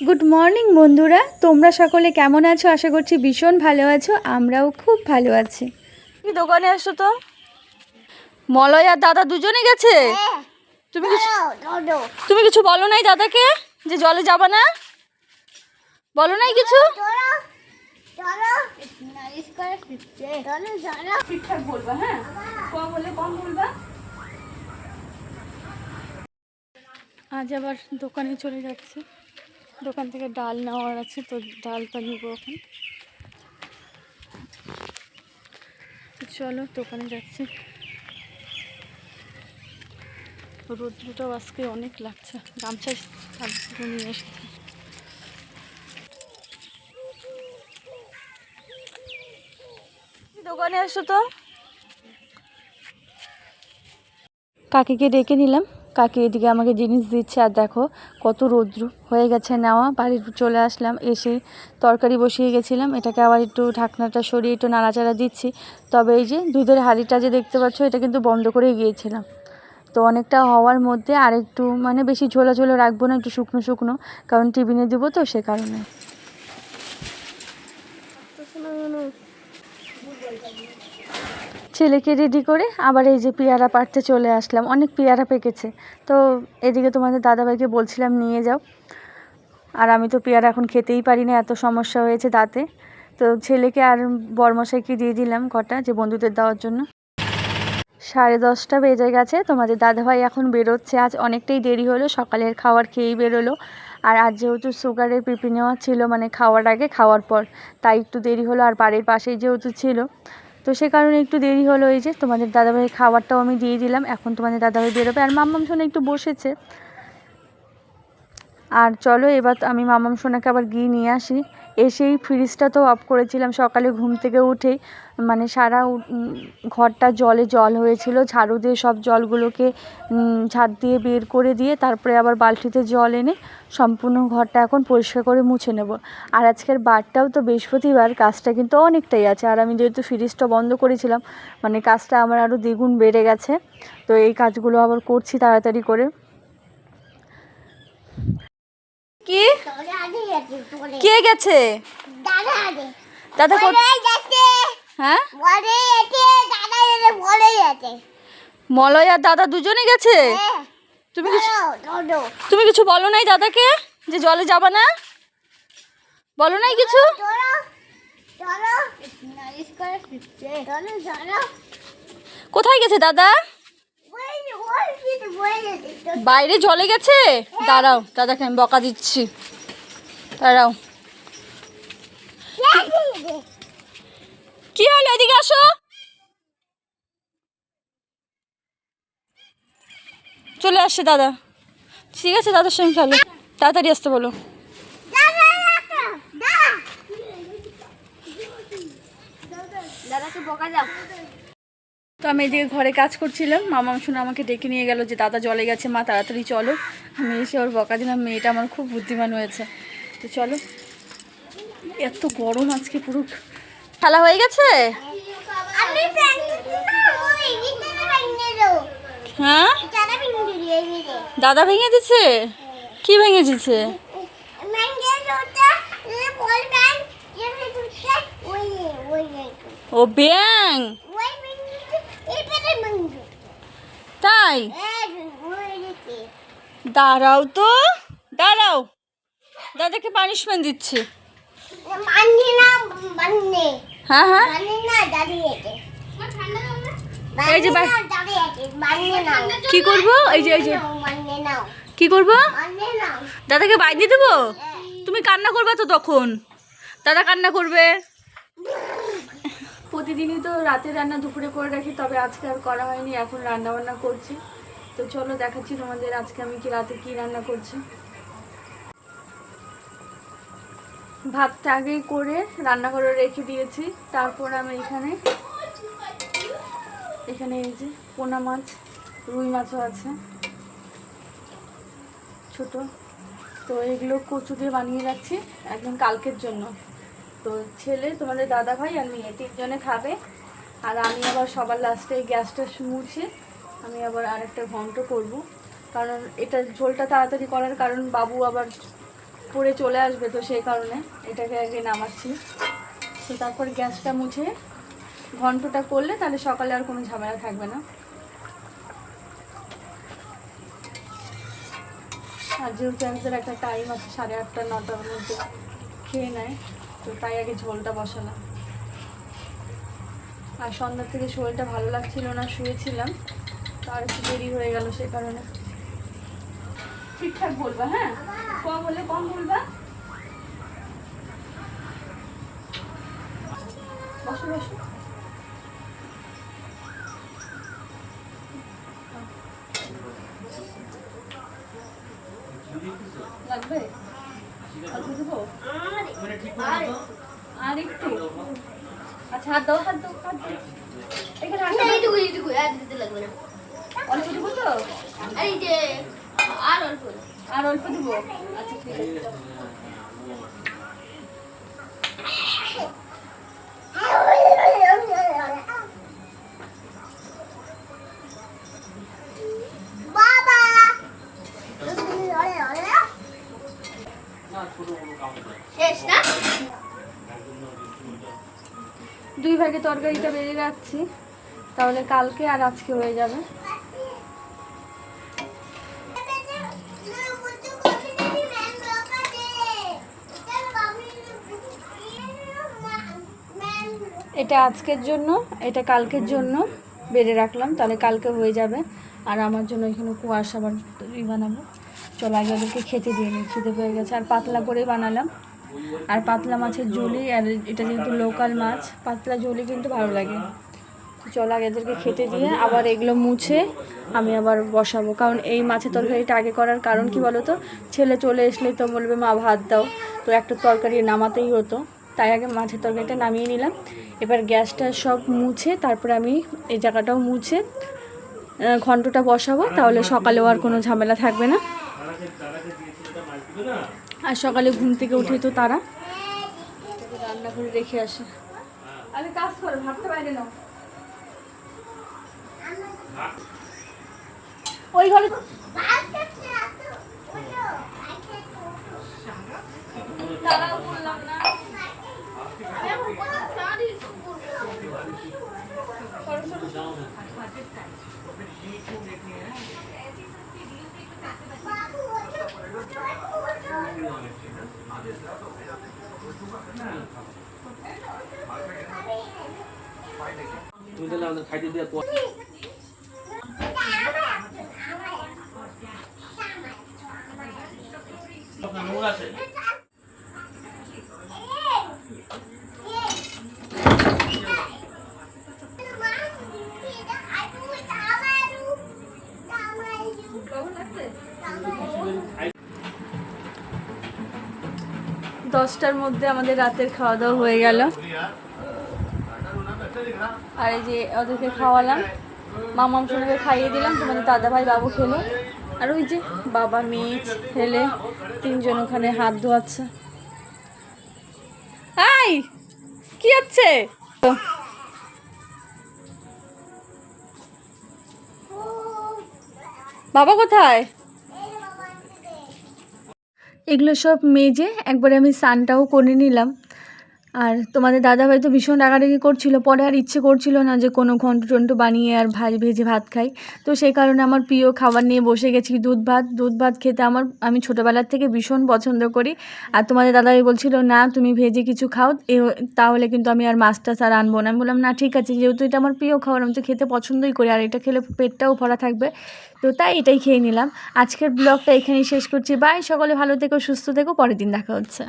Good morning বন্ধুরা। তোমরা সকলে কেমন আছো? আশা করছি ভীষণ ভালো আছো। আমরাও খুব ভালো আছি। কি দোকানে আসো তো। মলয় আর দাদা দুজনে গেছে? তুমি কিছু তুমি কিছু বলো নাই দাদাকে যে জলে যাবা না? বলো নাই কিছু? ঠিকঠাক বলবা হ্যাঁ? কম বলে কম বলবা? আজ আবার দোকানে চলে যাচ্ছি। দোকান থেকে ডাল নেওয়ার আছে, তো ডালটা নিব এখন। চলো, দোকানে যাচ্ছি। রৌদ্রটাও আজকে অনেক লাগছে। গামছা নিয়ে এসেছি। দোকানে আসছো তো। কাকিকে ডেকে নিলাম। কাকি এদিকে আমাকে জিনিস দিচ্ছে আর দেখো কত রৌদ্র। হয়ে গেছে নেওয়া বাড়ির চলে আসলাম এসে তরকারি বসিয়ে গেছিলাম। এটাকে আবার একটু ঢাকনাটা সরিয়ে একটু নাড়াচাড়া দিচ্ছি। তবে এই যে দুধের হাঁড়িটা যে দেখতে পাচ্ছ, এটা কিন্তু বন্ধ করে গিয়েছিলাম। তো অনেকটা হওয়ার মধ্যে আর একটু মানে বেশি ঝোলা ঝোলা রাখব না, একটু শুকনো শুকনো, কারণ টিফিনে দেবো তো সে কারণে। ছেলেকে রেডি করে আবার এই যে পেয়ারা পাড়তে চলে আসলাম। অনেক পেয়ারা পেকেছে। তো এদিকে তোমাদের দাদাভাইকে বলছিলাম, নিয়ে যাও। আর আমি তো পেয়ারা এখন খেতেই পারি না এত সমস্যা হয়েছে দাঁতে। তো ছেলেকে আর বরমশাইকে দিয়ে দিলাম কটা, যে বন্ধুদের দেওয়ার জন্য। সাড়ে দশটা বেজে গেছে, তোমাদের দাদাভাই এখন বেরোচ্ছে। আজ অনেকটাই দেরি হলো, সকালের খাবার খেয়েই বেরোলো। আর আজ যেহেতু সুগারের পিপি নেওয়া ছিল মানে খাওয়ার আগে, খাওয়ার পর, তাই একটু দেরি হলো। আর বাড়ির পাশেই যেহেতু ছিল তো সে কারণে একটু দেরি হলো এই যে তোমাদের দাদাভাই খাবারটাও আমি দিয়ে দিলাম, এখন তোমাদের দাদাভাই বেরোবে। আর মাম্মাম শুনে একটু বসেছে। আর চলো এবার আমি মামাম সোনাকে আবার গিয়ে নিয়ে আসি। এসেই ফ্রিজটা তো অফ করেছিলাম, সকালে ঘুম থেকে উঠেই। মানে সারা ঘরটা জলে জল হয়েছিল, ঝাড়ু দিয়ে সব জলগুলোকে ঝাড় দিয়ে বের করে দিয়ে তারপরে আবার বালতিতে জল এনে সম্পূর্ণ ঘরটা এখন পরিষ্কার করে মুছে নেব। আর আজকের বারটাও তো বৃহস্পতিবার, কাজটা কিন্তু অনেকটাই আছে। আর আমি যেহেতু ফ্রিজটা বন্ধ করেছিলাম মানে কাজটা আমার আরও দ্বিগুণ বেড়ে গেছে। তো এই কাজগুলো আবার করছি তাড়াতাড়ি করে। কি? কে গেছে? দাদা হ্যাঁ? মলয় আর দাদা দুজনে গেছে? তুমি কিছু তুমি কিছু বলো নাই দাদাকে যে জলে যাবা না? বলো নাই কিছু? কোথায় গেছে দাদা? বাইরে জলে গেছে? দাঁড়াও, দাদাকে আমি বকা দিচ্ছি। দাঁড়াও। কি হলো, এদিকে আসো। চলে আসছে দাদা। ঠিক আছে, দাদার সঙ্গে খেলো। তাড়াতাড়ি আসতে বলো। দাদাকে বকা যাও তো আমি এদিকে ঘরে কাজ করছিলাম। মামা শুনে আমাকে ডেকে নিয়ে গেল যে দাদা জলে গেছে মা তাড়াতাড়ি চলো। আমি এসে ওর বকা দিলাম মেয়েটা আমার খুব বুদ্ধিমান হয়েছে। তো চলো। এত গরম আজকে পুরো। খেলা হয়ে গেছে? হ্যাঁ? দাদা ভেঙে দিছে? কি ভেঙে দিছে? ও ব্যাং ওই ভেঙে এই পেটে ভেঙে দিকে দাঁড়াও তো, দাঁড়াও। দাদাকে পানিশমেন্ট দিচ্ছে। হ্যাঁ হ্যাঁ। কি করব? এই যে এই যে। কি করব? দাদাকে বাইর দেবো? তুমি কান্না করবে তো তখন। দাদা কান্না করবে। প্রতিদিনই তো রাতে রান্না দুপুরে করে রাখি, তবে আজকে আর করা হয়নি, এখন রান্না বান্না করছি। তো চলো দেখাচ্ছি তোমাদের আজকে আমি কি রাতে কি রান্না করছি। ভাতটা আগেই করে রান্না করে রেখে দিয়েছি, তারপর আমি এখানে এখানে এই যে পোনা মাছ, রুই মাছও আছে, ছোট। তো এগুলো কচু দিয়ে বানিয়ে রাখছি, একদম কালকের জন্য। তো ছেলে, তোমাদের দাদা ভাই আর মেয়ে তিনজনে খাবে। আর আমি আবার সবার লাস্টে গ্যাসটা মুছে আমি আবার আরেকটা ঘন্ট করব। কারণ এটা ঝোলটা তাড়াতাড়ি করার কারণ বাবু আবার পড়ে চলে আসবে তো সেই কারণে এটাকে আগে নামাচ্ছি। তো তারপর গ্যাসটা মুছে ঘন্টটা করলে তাহলে সকালে আর কোনো ঝামেলা থাকবে না। আর যেহেতু একটা টাইম আছে সাড়ে আটটা, নটার মধ্যে খেয়ে নেয়। তো তাই আগে ঝোলটা বসালাম। আর সন্ধ্যার থেকে শরীরটা ভালো লাগছিল না, শুয়েছিলাম। তো আর একটু দেরি হয়ে গেল সে কারণে। ঠিকঠাক বলবা হ্যাঁ? কম হলে কম বলবা। বসো বসো। আর একটু আচ্ছা হাত দাও হাত দাও হাত দাও। এখানে হাত এইটুকু এইটুকু আর দিতে লাগবে না। অল্প দেবো তো? এই যে আর অল্প। আর অল্প দেবো? আচ্ছা ঠিক আছে। তরকারিটা বেরিয়ে রাখছি তাহলে কালকে আর আজকে হয়ে যাবে। এটা আজকের জন্য, এটা কালকের জন্য বেড়ে রাখলাম। তাহলে কালকে হয়ে যাবে। আর আমার জন্য এখানে কুয়াশা, আবার বানাবো চলো আগে ওদেরকে খেতে দিয়ে নিই খিদে পেয়ে গেছে। আর পাতলা করে বানালাম। আর পাতলা মাছের ঝুলি আর এটা যেহেতু লোকাল মাছ, পাতলা ঝুলি কিন্তু ভালো লাগে। চলো আগে এদেরকে খেতে দিয়ে আবার এগুলো মুছে আমি আবার বসাবো। কারণ এই মাছের তরকারিটা আগে করার কারণ কি বলো তো ছেলে চলে আসলেই তো বলবে, মা, ভাত দাও। তো একটা তরকারি নামাতেই হতো। তাই আগে মাছের তরকারিটা নামিয়ে নিলাম। এবার গ্যাসটা সব মুছে, তারপরে আমি এই জায়গাটাও মুছে ঘন্টটা বসাবো। তাহলে সকালেও আর কোনো ঝামেলা থাকবে না। আর সকালে ঘুম থেকে উঠে তো তারা। রান্না করে রেখে আসে। আরে কাজ করো ভাবতে বাইরে নাও। ওই ঘরে তারাও বললাম না। খাইতে দিয়ে দশটার মধ্যে আমাদের রাতের খাওয়া দাওয়া হয়ে গেল। আর এই যে ওদেরকে খাওয়ালাম। মামাম সোনাকে খাইয়ে দিলাম তোমাদের দাদা ভাই বাবু খেলো। আর ওই যে বাবা, মেয়ে ছেলে তিনজন ওখানে হাত ধোয়াচ্ছে। আই কি হচ্ছে? বাবা কোথায়? এগুলো সব মেজে একবারে আমি সানটাও করে নিলাম। আর তোমাদের দাদাভাই তো ভীষণ রাগারাগি করছিল। পরে আর ইচ্ছে করছিল না যে কোনো ঘন্ট টন্ট বানিয়ে আর ভাজ ভেজে ভাত খাই। তো সেই কারণে আমার প্রিয় খাবার নিয়ে বসে গেছি দুধ ভাত। দুধ ভাত খেতে আমার, আমি ছোটোবেলার থেকে ভীষণ পছন্দ করি। আর তোমাদের দাদাভাই বলছিল, না, তুমি ভেজে কিছু খাও, এ, তাহলে কিন্তু আমি আর মাছ টাছ আর আনব না। আমি বললাম, না, ঠিক আছে, যেহেতু এটা আমার প্রিয় খাবার, আমি তো খেতে পছন্দই করি, আর এটা খেলে পেটটাও ভরা থাকবে। তো তাই এটাই খেয়ে নিলাম। আজকের ব্লগটা এখানেই শেষ করছি। বাই, সকলে ভালো থেকো, সুস্থ থেকো, পরের দিন দেখা হচ্ছে।